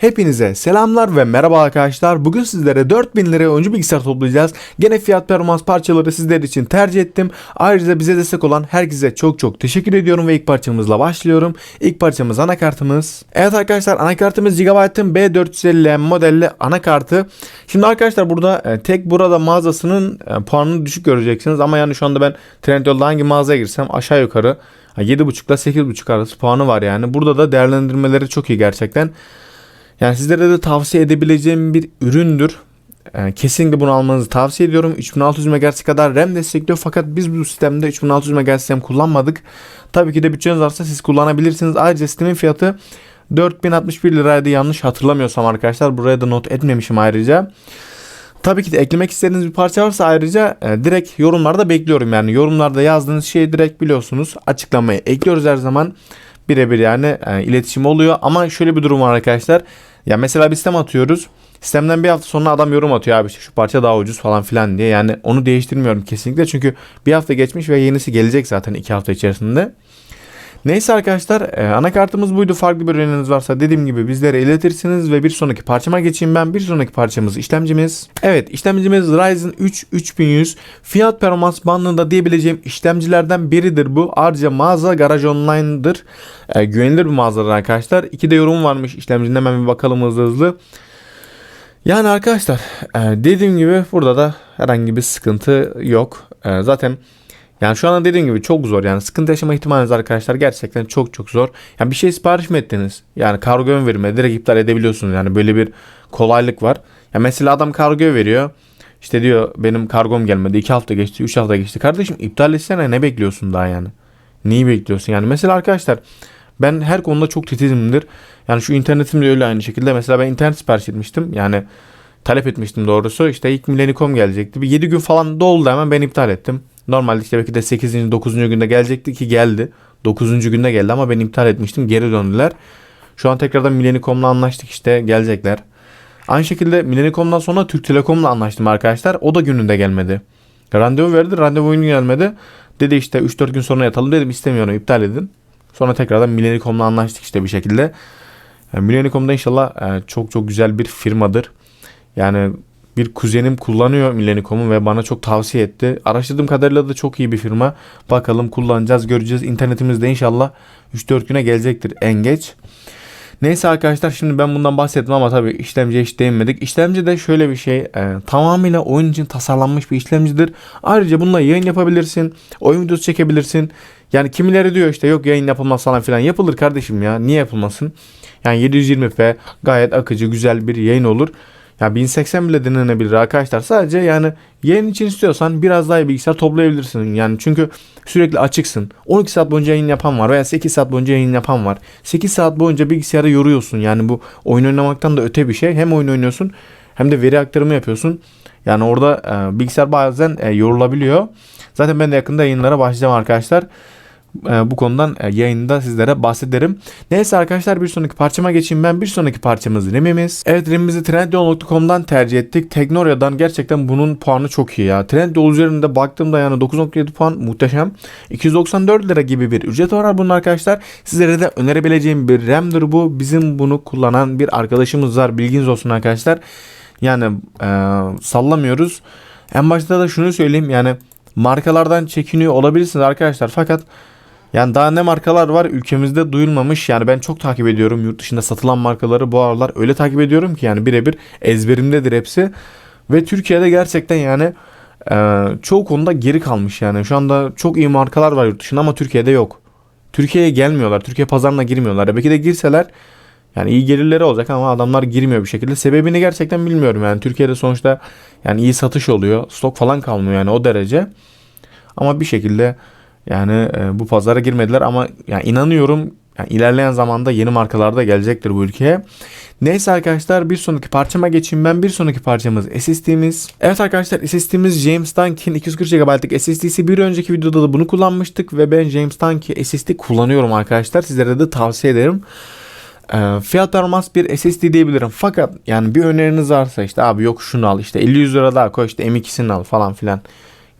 Hepinize selamlar ve merhaba arkadaşlar. Bugün sizlere 4000 liraya oyuncu bilgisayar toplayacağız. Gene fiyat performans parçaları sizler için tercih ettim. Ayrıca bize destek olan herkese çok çok teşekkür ediyorum ve ilk parçamızla başlıyorum. İlk parçamız anakartımız. Evet arkadaşlar anakartımız Gigabyte'ın B450M modelli anakartı. Şimdi arkadaşlar burada e, tek burada mağazasının e, puanını düşük göreceksiniz. Ama yani şu anda ben Trendyol'da hangi mağazaya girsem aşağı yukarı 7.5 ile 8.5 arası puanı var yani. Burada da değerlendirmeleri çok iyi gerçekten. Yani sizlere de tavsiye edebileceğim bir üründür. Ee, kesinlikle bunu almanızı tavsiye ediyorum. 3600 MHz kadar RAM destekliyor fakat biz bu sistemde 3600 MHz RAM kullanmadık. Tabii ki de bütçeniz varsa siz kullanabilirsiniz. Ayrıca sistemin fiyatı 4061 liraydı yanlış hatırlamıyorsam arkadaşlar. Buraya da not etmemişim ayrıca. Tabii ki de eklemek istediğiniz bir parça varsa ayrıca e, direkt yorumlarda bekliyorum yani. Yorumlarda yazdığınız şeyi direkt biliyorsunuz. Açıklamaya ekliyoruz her zaman birebir yani e, iletişim oluyor. Ama şöyle bir durum var arkadaşlar. Ya mesela bir sistem atıyoruz. Sistemden bir hafta sonra adam yorum atıyor abi işte şu parça daha ucuz falan filan diye. Yani onu değiştirmiyorum kesinlikle. Çünkü bir hafta geçmiş ve yenisi gelecek zaten iki hafta içerisinde. Neyse arkadaşlar e, anakartımız buydu. Farklı bir öneriniz varsa dediğim gibi bizlere iletirsiniz ve bir sonraki parçama geçeyim ben. Bir sonraki parçamız işlemcimiz. Evet işlemcimiz Ryzen 3 3100 fiyat performans bandında diyebileceğim işlemcilerden biridir bu. Ayrıca mağaza Garaj Online'dır. E, güvenilir bir mağazadır arkadaşlar. İki de yorum varmış işlemcinin hemen bir bakalım hızlı hızlı. Yani arkadaşlar e, dediğim gibi burada da herhangi bir sıkıntı yok. E, zaten yani şu anda dediğim gibi çok zor yani sıkıntı yaşama ihtimaliniz arkadaşlar gerçekten çok çok zor. Yani bir şey sipariş mi ettiniz? Yani kargo ön verimi direkt iptal edebiliyorsunuz yani böyle bir kolaylık var. Ya mesela adam kargo veriyor. İşte diyor benim kargom gelmedi 2 hafta geçti 3 hafta geçti. Kardeşim iptal etsene ne bekliyorsun daha yani? Neyi bekliyorsun? Yani mesela arkadaşlar ben her konuda çok titizimdir. Yani şu internetim de öyle aynı şekilde. Mesela ben internet sipariş etmiştim. Yani talep etmiştim doğrusu. İşte ilk Millennium gelecekti. Bir 7 gün falan doldu hemen ben iptal ettim. Normalde işte belki de 8. 9. günde gelecekti ki geldi. 9. günde geldi ama ben iptal etmiştim. Geri döndüler. Şu an tekrardan Millennium'la anlaştık işte gelecekler. Aynı şekilde Millennium'dan sonra Türk Telekom'la anlaştım arkadaşlar. O da gününde gelmedi. Randevu verdi. Randevu günü gelmedi. Dedi işte 3-4 gün sonra yatalım dedim istemiyorum iptal edin. Sonra tekrardan Millennium'la anlaştık işte bir şekilde. Yani Millennium'da inşallah e, çok çok güzel bir firmadır. Yani bir kuzenim kullanıyor Millennium'u ve bana çok tavsiye etti. Araştırdığım kadarıyla da çok iyi bir firma. Bakalım kullanacağız, göreceğiz. İnternetimizde inşallah 3-4 güne gelecektir en geç. Neyse arkadaşlar şimdi ben bundan bahsettim ama tabii işlemciye hiç değinmedik. İşlemci de şöyle bir şey e, tamamıyla oyun için tasarlanmış bir işlemcidir. Ayrıca bununla yayın yapabilirsin. Oyun videosu çekebilirsin. Yani kimileri diyor işte yok yayın yapılmaz falan filan. Yapılır kardeşim ya niye yapılmasın? Yani 720p gayet akıcı güzel bir yayın olur. Ya 1080 bile denenebilir arkadaşlar. Sadece yani yayın için istiyorsan biraz daha iyi bilgisayar toplayabilirsin. Yani çünkü sürekli açıksın. 12 saat boyunca yayın yapan var veya 8 saat boyunca yayın yapan var. 8 saat boyunca bilgisayarı yoruyorsun. Yani bu oyun oynamaktan da öte bir şey. Hem oyun oynuyorsun hem de veri aktarımı yapıyorsun. Yani orada e, bilgisayar bazen e, yorulabiliyor. Zaten ben de yakında yayınlara başlayacağım arkadaşlar. E, bu konudan e, yayında sizlere bahsederim. Neyse arkadaşlar bir sonraki parçama geçeyim ben. Bir sonraki parçamız RAM'imiz. Evet RAM'imizi Trendyol.com'dan tercih ettik. Teknoria'dan gerçekten bunun puanı çok iyi ya. Trendyol üzerinde baktığımda yani 9.7 puan muhteşem. 294 lira gibi bir ücret var bunun arkadaşlar. Sizlere de önerebileceğim bir RAM'dir bu. Bizim bunu kullanan bir arkadaşımız var. Bilginiz olsun arkadaşlar. Yani e, sallamıyoruz. En başta da şunu söyleyeyim yani markalardan çekiniyor olabilirsiniz arkadaşlar fakat yani daha ne markalar var ülkemizde duyulmamış. Yani ben çok takip ediyorum yurt dışında satılan markaları bu aralar öyle takip ediyorum ki yani birebir ezberimdedir hepsi. Ve Türkiye'de gerçekten yani e, çoğu konuda geri kalmış yani. Şu anda çok iyi markalar var yurt dışında ama Türkiye'de yok. Türkiye'ye gelmiyorlar. Türkiye pazarına girmiyorlar. Belki de girseler yani iyi gelirleri olacak ama adamlar girmiyor bir şekilde. Sebebini gerçekten bilmiyorum yani. Türkiye'de sonuçta yani iyi satış oluyor. Stok falan kalmıyor yani o derece. Ama bir şekilde yani e, bu pazara girmediler ama yani inanıyorum yani ilerleyen zamanda yeni markalar da gelecektir bu ülkeye. Neyse arkadaşlar bir sonraki parçama geçeyim ben. Bir sonraki parçamız SSD'miz. Evet arkadaşlar SSD'miz James Dunkin 240 GB'lık SSD'si bir önceki videoda da bunu kullanmıştık ve ben James Dunkin SSD kullanıyorum arkadaşlar. Sizlere de tavsiye ederim. E, fiyat performans bir SSD diyebilirim. Fakat yani bir öneriniz varsa işte abi yok şunu al işte 50-100 lira daha koy işte M2'sini al falan filan.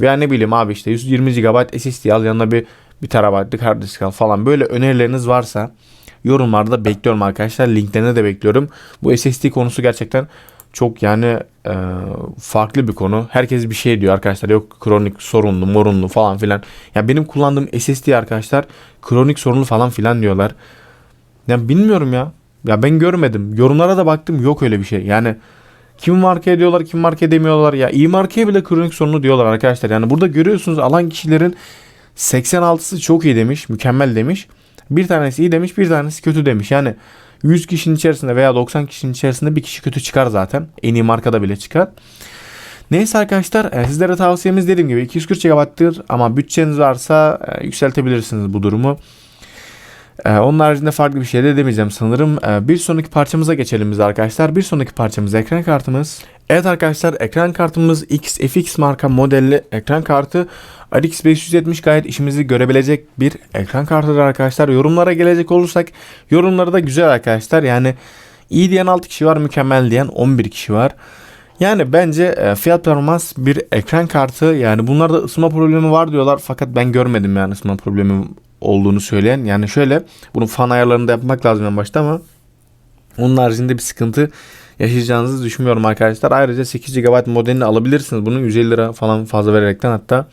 Veya ne bileyim abi işte 120 GB SSD al yanına bir 1 TB'lık hard disk al falan. Böyle önerileriniz varsa yorumlarda bekliyorum arkadaşlar. Linklerini de bekliyorum. Bu SSD konusu gerçekten çok yani e, farklı bir konu. Herkes bir şey diyor arkadaşlar. Yok kronik sorunlu, morunlu falan filan. Ya benim kullandığım SSD arkadaşlar kronik sorunlu falan filan diyorlar. Ya bilmiyorum ya. Ya ben görmedim. Yorumlara da baktım yok öyle bir şey. Yani kim marka ediyorlar kim marka edemiyorlar. Ya iyi markaya bile kronik sorunu diyorlar arkadaşlar. Yani burada görüyorsunuz alan kişilerin 86'sı çok iyi demiş. Mükemmel demiş. Bir tanesi iyi demiş bir tanesi kötü demiş. Yani 100 kişinin içerisinde veya 90 kişinin içerisinde bir kişi kötü çıkar zaten. En iyi markada bile çıkar. Neyse arkadaşlar e, sizlere tavsiyemiz dediğim gibi 240 GB'tır ama bütçeniz varsa e, yükseltebilirsiniz bu durumu. E, onun haricinde farklı bir şey de demeyeceğim sanırım. Bir sonraki parçamıza geçelim biz arkadaşlar. Bir sonraki parçamız ekran kartımız. Evet arkadaşlar ekran kartımız XFX marka modelli ekran kartı. RX 570 gayet işimizi görebilecek bir ekran kartıdır arkadaşlar. Yorumlara gelecek olursak yorumları da güzel arkadaşlar. Yani iyi diyen 6 kişi var, mükemmel diyen 11 kişi var. Yani bence e, fiyat performans bir ekran kartı yani bunlarda ısınma problemi var diyorlar fakat ben görmedim yani ısınma problemi olduğunu söyleyen. Yani şöyle bunun fan ayarlarını da yapmak lazım en başta ama onun haricinde bir sıkıntı yaşayacağınızı düşünmüyorum arkadaşlar. Ayrıca 8 GB modelini alabilirsiniz. Bunun 150 lira falan fazla vererekten hatta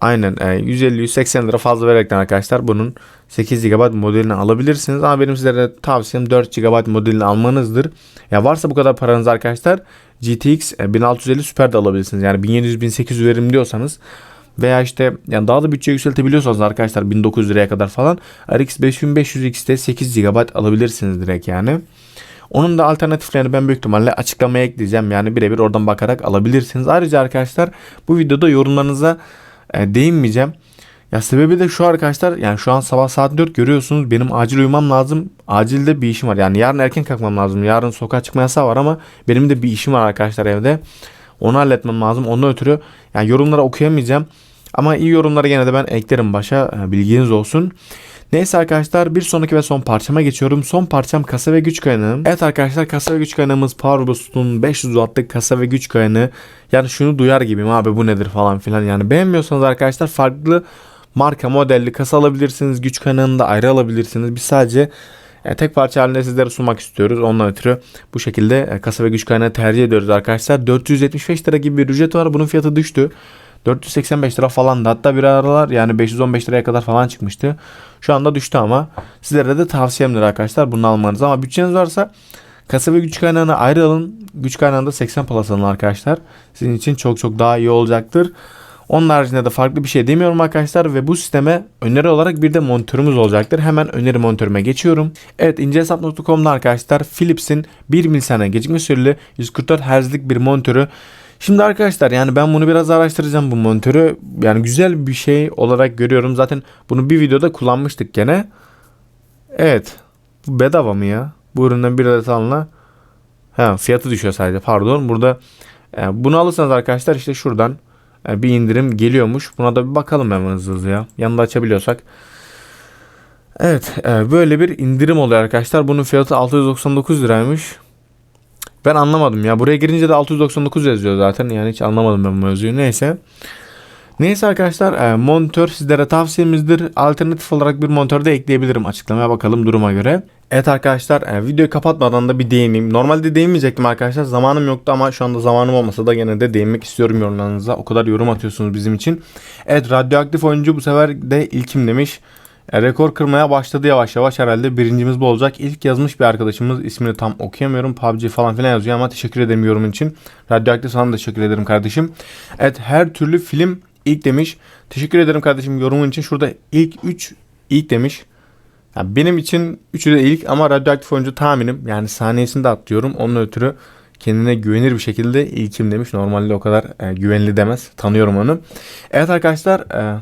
Aynen e, 150-180 lira fazla vererekten arkadaşlar bunun 8 GB modelini alabilirsiniz. Ama benim sizlere tavsiyem 4 GB modelini almanızdır. Ya varsa bu kadar paranız arkadaşlar GTX 1650 Super de alabilirsiniz. Yani 1700-1800 verim diyorsanız veya işte yani daha da bütçe yükseltebiliyorsanız arkadaşlar 1900 liraya kadar falan RX 5500 XT 8 GB alabilirsiniz direkt yani. Onun da alternatiflerini ben büyük ihtimalle açıklamaya ekleyeceğim. Yani birebir oradan bakarak alabilirsiniz. Ayrıca arkadaşlar bu videoda yorumlarınıza e, değinmeyeceğim. Ya sebebi de şu arkadaşlar yani şu an sabah saat 4 görüyorsunuz benim acil uyumam lazım. Acilde bir işim var. Yani yarın erken kalkmam lazım. Yarın sokağa çıkma yasağı var ama benim de bir işim var arkadaşlar evde. Onu halletmem lazım. Ondan ötürü yani yorumları okuyamayacağım. Ama iyi yorumları gene de ben eklerim başa. E, bilginiz olsun. Neyse arkadaşlar bir sonraki ve son parçama geçiyorum. Son parçam kasa ve güç kaynağım. Evet arkadaşlar kasa ve güç kaynağımız Powerboost'un 500 wattlık kasa ve güç kaynağı. Yani şunu duyar gibiyim abi bu nedir falan filan. Yani beğenmiyorsanız arkadaşlar farklı marka modelli kasa alabilirsiniz. Güç kaynağını da ayrı alabilirsiniz. Biz sadece yani e, tek parça halinde sizlere sunmak istiyoruz. Ondan ötürü bu şekilde e, kasa ve güç kaynağı tercih ediyoruz arkadaşlar. 475 lira gibi bir ücret var. Bunun fiyatı düştü. 485 lira falan da hatta bir aralar yani 515 liraya kadar falan çıkmıştı. Şu anda düştü ama sizlere de tavsiyemdir arkadaşlar bunu almanız ama bütçeniz varsa kasa ve güç kaynağını ayrı alın. Güç kaynağında 80 plus alın arkadaşlar. Sizin için çok çok daha iyi olacaktır. Onun haricinde de farklı bir şey demiyorum arkadaşlar ve bu sisteme öneri olarak bir de monitörümüz olacaktır. Hemen öneri monitörüme geçiyorum. Evet incehesap.com'da arkadaşlar Philips'in 1 milisaniye gecikme süreli 144 Hz'lik bir monitörü Şimdi arkadaşlar yani ben bunu biraz araştıracağım bu monitörü. Yani güzel bir şey olarak görüyorum. Zaten bunu bir videoda kullanmıştık gene. Evet. Bu bedava mı ya? Bu üründen bir adet alına. Ha, fiyatı düşüyor sadece pardon. Burada e, bunu alırsanız arkadaşlar işte şuradan e, bir indirim geliyormuş. Buna da bir bakalım hemen hızlı hızlı ya. Yanında açabiliyorsak. Evet e, böyle bir indirim oluyor arkadaşlar. Bunun fiyatı 699 liraymış. Ben anlamadım ya. Buraya girince de 699 yazıyor zaten. Yani hiç anlamadım ben bu mevzuyu. Neyse. Neyse arkadaşlar e, monitör sizlere tavsiyemizdir. Alternatif olarak bir monitör de ekleyebilirim açıklamaya bakalım duruma göre. Evet arkadaşlar e, videoyu kapatmadan da bir değineyim. Normalde değinmeyecektim arkadaşlar. Zamanım yoktu ama şu anda zamanım olmasa da gene de değinmek istiyorum yorumlarınıza. O kadar yorum atıyorsunuz bizim için. Evet radyoaktif oyuncu bu sefer de ilkim demiş. E, rekor kırmaya başladı yavaş yavaş herhalde birincimiz bu olacak. İlk yazmış bir arkadaşımız ismini tam okuyamıyorum. PUBG falan filan yazıyor ama teşekkür ederim yorumun için. Radyoaktif sana da teşekkür ederim kardeşim. Evet her türlü film ilk demiş. Teşekkür ederim kardeşim yorumun için. Şurada ilk 3 ilk demiş. Yani benim için üçü de ilk ama radyoaktif oyuncu tahminim. Yani saniyesinde atlıyorum. Onun ötürü kendine güvenir bir şekilde ilkim demiş. Normalde o kadar e, güvenli demez. Tanıyorum onu. Evet arkadaşlar e,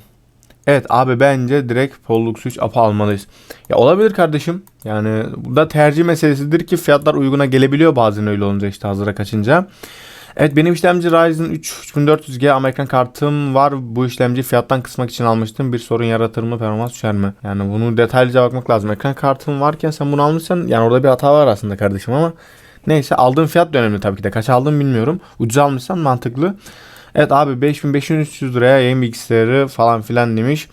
Evet abi bence direkt Pollux 3 APA almalıyız. Ya olabilir kardeşim. Yani bu da tercih meselesidir ki fiyatlar uyguna gelebiliyor bazen öyle olunca işte hazıra kaçınca. Evet benim işlemci Ryzen 3 3400G Amerikan kartım var. Bu işlemci fiyattan kısmak için almıştım. Bir sorun yaratır mı performans düşer mi? Yani bunu detaylıca bakmak lazım. Ekran kartım varken sen bunu almışsan yani orada bir hata var aslında kardeşim ama neyse aldığın fiyat da önemli tabii ki de. Kaç aldım bilmiyorum. Ucuz almışsan mantıklı. Evet abi 5500 liraya yayın bilgisayarı falan filan demiş.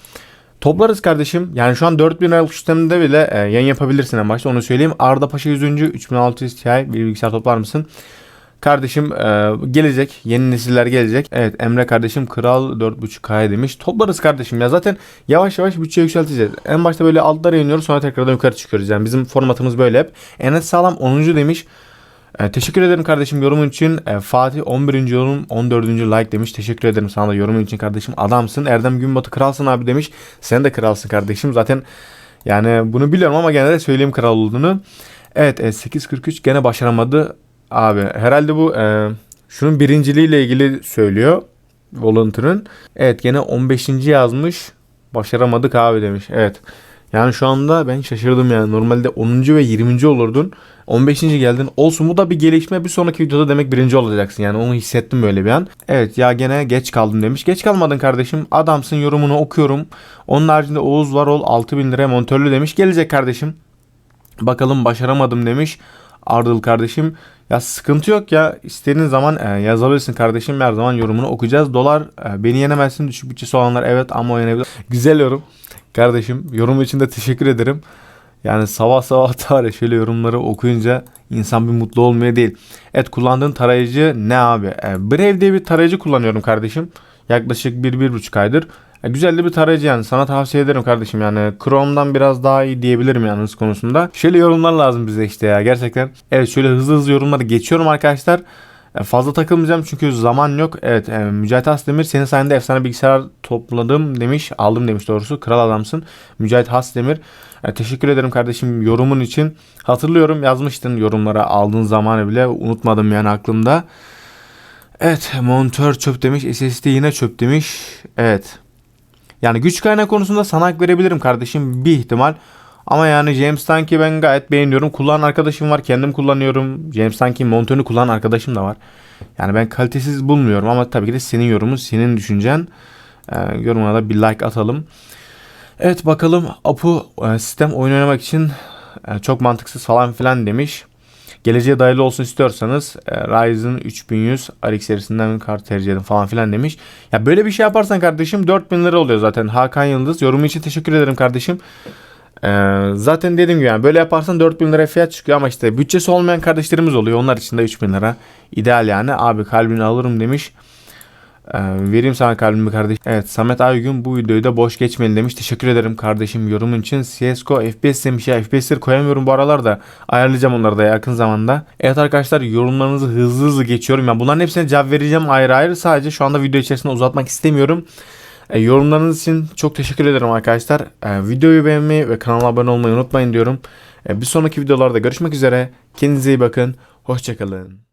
Toplarız kardeşim. Yani şu an 4000 liralık sistemde bile e, yayın yapabilirsin en başta onu söyleyeyim. Arda Paşa 100. 3600 Ti bir bilgisayar toplar mısın? Kardeşim e, gelecek. Yeni nesiller gelecek. Evet Emre kardeşim kral 4.5K demiş. Toplarız kardeşim ya zaten yavaş yavaş bütçe yükselteceğiz. En başta böyle altlara iniyoruz sonra tekrardan yukarı çıkıyoruz. Yani bizim formatımız böyle hep. Enes Sağlam 10. demiş. E, teşekkür ederim kardeşim yorumun için. E, Fatih 11. yorum 14. like demiş. Teşekkür ederim sana da yorumun için kardeşim. Adamsın. Erdem Günbatı kralsın abi demiş. Sen de kralsın kardeşim. Zaten yani bunu biliyorum ama gene de söyleyeyim kral olduğunu. Evet e, 8.43 gene başaramadı. Abi herhalde bu e, şunun birinciliğiyle ilgili söylüyor. Volunteer'ın. Evet gene 15. yazmış. Başaramadık abi demiş. Evet. Yani şu anda ben şaşırdım yani. Normalde 10. ve 20. olurdun. 15. geldin. Olsun bu da bir gelişme. Bir sonraki videoda demek birinci olacaksın. Yani onu hissettim böyle bir an. Evet ya gene geç kaldım demiş. Geç kalmadın kardeşim. Adamsın yorumunu okuyorum. Onun haricinde Oğuz Varol 6000 liraya montörlü demiş. Gelecek kardeşim. Bakalım başaramadım demiş. Ardıl kardeşim. Ya sıkıntı yok ya. İstediğin zaman e, yazabilirsin kardeşim. Her zaman yorumunu okuyacağız. Dolar e, beni yenemezsin. Düşük bütçesi olanlar evet ama yenebilir. Güzel yorum. Kardeşim yorum için de teşekkür ederim. Yani sabah sabah ya şöyle yorumları okuyunca insan bir mutlu olmuyor değil. Evet kullandığın tarayıcı ne abi? E, Brave diye bir tarayıcı kullanıyorum kardeşim. Yaklaşık 1-1,5 aydır. E, güzel de bir tarayıcı yani sana tavsiye ederim kardeşim yani Chrome'dan biraz daha iyi diyebilirim yani hız konusunda. Şöyle yorumlar lazım bize işte ya gerçekten. Evet şöyle hızlı hızlı yorumları geçiyorum arkadaşlar. E, Fazla takılmayacağım çünkü zaman yok. Evet e, Mücahit Hasdemir senin sayende efsane bilgisayar topladım demiş. Aldım demiş doğrusu. Kral adamsın. Mücahit Hasdemir. E, teşekkür ederim kardeşim yorumun için. Hatırlıyorum yazmıştın yorumlara aldığın zamanı bile. Unutmadım yani aklımda. Evet montör çöp demiş. SSD yine çöp demiş. Evet. Yani güç kaynağı konusunda sana hak verebilirim kardeşim. Bir ihtimal. Ama yani James Tank'i ben gayet beğeniyorum. Kullanan arkadaşım var. Kendim kullanıyorum. James Tank'in montörünü kullanan arkadaşım da var. Yani ben kalitesiz bulmuyorum ama tabii ki de senin yorumun, senin düşüncen. Ee, yorumuna da bir like atalım. Evet bakalım Apu e, sistem oyun oynamak için e, çok mantıksız falan filan demiş. Geleceğe dayalı olsun istiyorsanız e, Ryzen 3100 RX serisinden kart tercih edin falan filan demiş. Ya böyle bir şey yaparsan kardeşim 4000 lira oluyor zaten. Hakan Yıldız yorumu için teşekkür ederim kardeşim. Ee, zaten dediğim gibi yani böyle yaparsan 4000 lira fiyat çıkıyor ama işte bütçesi olmayan kardeşlerimiz oluyor. Onlar için de 3000 lira. İdeal yani. Abi kalbini alırım demiş. Ee, vereyim sana kalbimi kardeş. Evet Samet Aygün bu videoyu da boş geçmeyin demiş. Teşekkür ederim kardeşim yorumun için. CSGO FPS demiş ya. FPS'leri koyamıyorum bu aralar da. Ayarlayacağım onları da yakın zamanda. Evet arkadaşlar yorumlarınızı hızlı hızlı geçiyorum. Yani bunların hepsine cevap vereceğim ayrı ayrı. Sadece şu anda video içerisinde uzatmak istemiyorum. E, yorumlarınız için çok teşekkür ederim arkadaşlar. E, videoyu beğenmeyi ve kanala abone olmayı unutmayın diyorum. E, bir sonraki videolarda görüşmek üzere. Kendinize iyi bakın. Hoşçakalın.